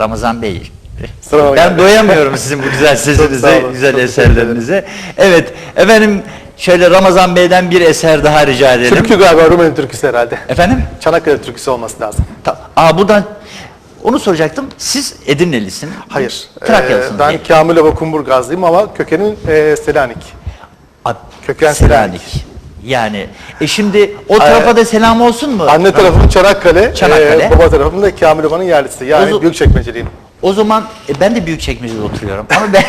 Ramazan Bey. Sırama ben geldi. doyamıyorum sizin bu güzel sesinize, güzel çok eserlerinize. Evet, efendim şöyle Ramazan Bey'den bir eser daha rica edelim. Türkü galiba Rumeli türküsü herhalde. Efendim? Çanakkale türküsü olması lazım. Ta- Aa buradan onu soracaktım. Siz Edirnelisin. Hayır. Trakyalısınız. Ee, ben diye. Kamilova Kumburgazlıyım ama kökenim e, Selanik. Aa, köken Selanik. Yani e şimdi o tarafa da selam olsun mu? Anne tarafım Çanakkale, Çanakkale. e, baba tarafım da Kamilova'nın yerlisi. Yani Ozu- Büyükçekmeceliyim. O zaman e, ben de Büyükçekmece'de oturuyorum. Ama ben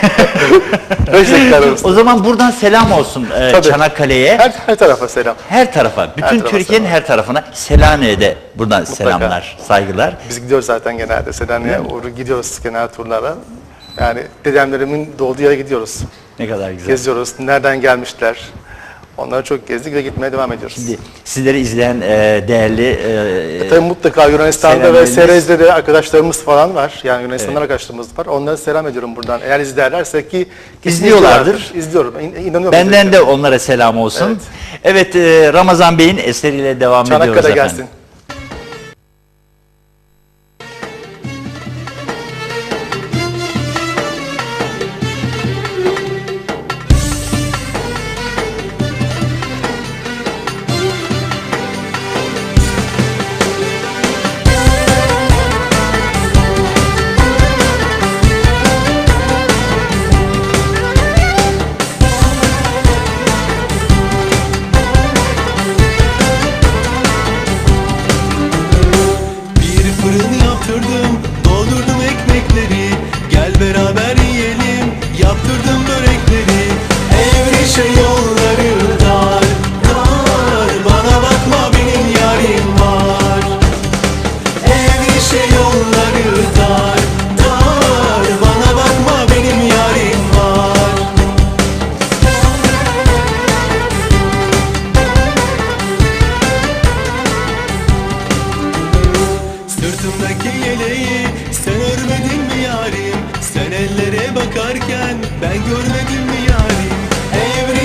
Özbekler arasında. O zaman buradan selam olsun e, Tabii. Çanakkale'ye. Her, her tarafa selam. Her tarafa, bütün tarafa Türkiye'nin selam. her tarafına, Selanik'e de buradan selamlar, saygılar. Biz gidiyoruz zaten genelde. Selanik'e uğru gidiyoruz genel turlara. Yani dedemlerimin doğduğu yere gidiyoruz. Ne kadar güzel. Geziyoruz. Nereden gelmişler. Onları çok gezdik ve gitmeye devam ediyoruz. Şimdi sizleri izleyen e, değerli e, Tabii mutlaka Yunanistan'da ve. Serez'de de arkadaşlarımız falan var. Yani Yunanistan'dan arkadaşlarımız var. Onlara selam ediyorum buradan. Eğer izlerlerse ki İzliyorlardır. İzliyorum. İn- İnanıyorum. benden de onlara selam olsun. Evet, e, Ramazan Bey'in eseriyle devam ediyoruz Çanakkale efendim. gelsin.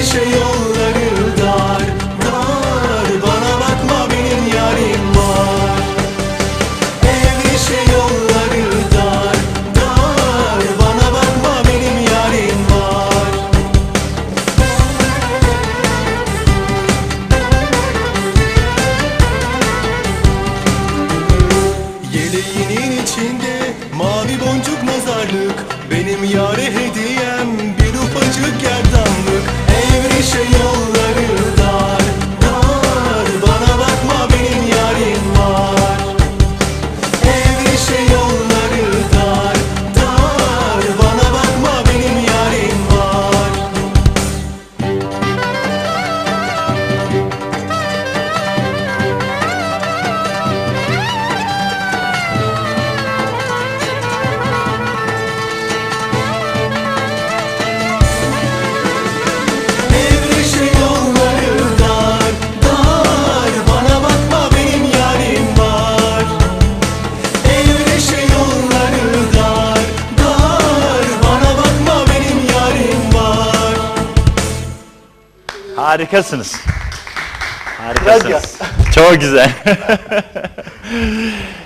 Evrişe yolları dar, dar. Bana bakma benim yarim var. Evrişe yolları dar, dar. Bana bakma benim yarim var. Yeleğinin içinde mavi boncuk nazarlık Benim yare hediyem 谁 Harikasınız. Harikasınız. Çok güzel.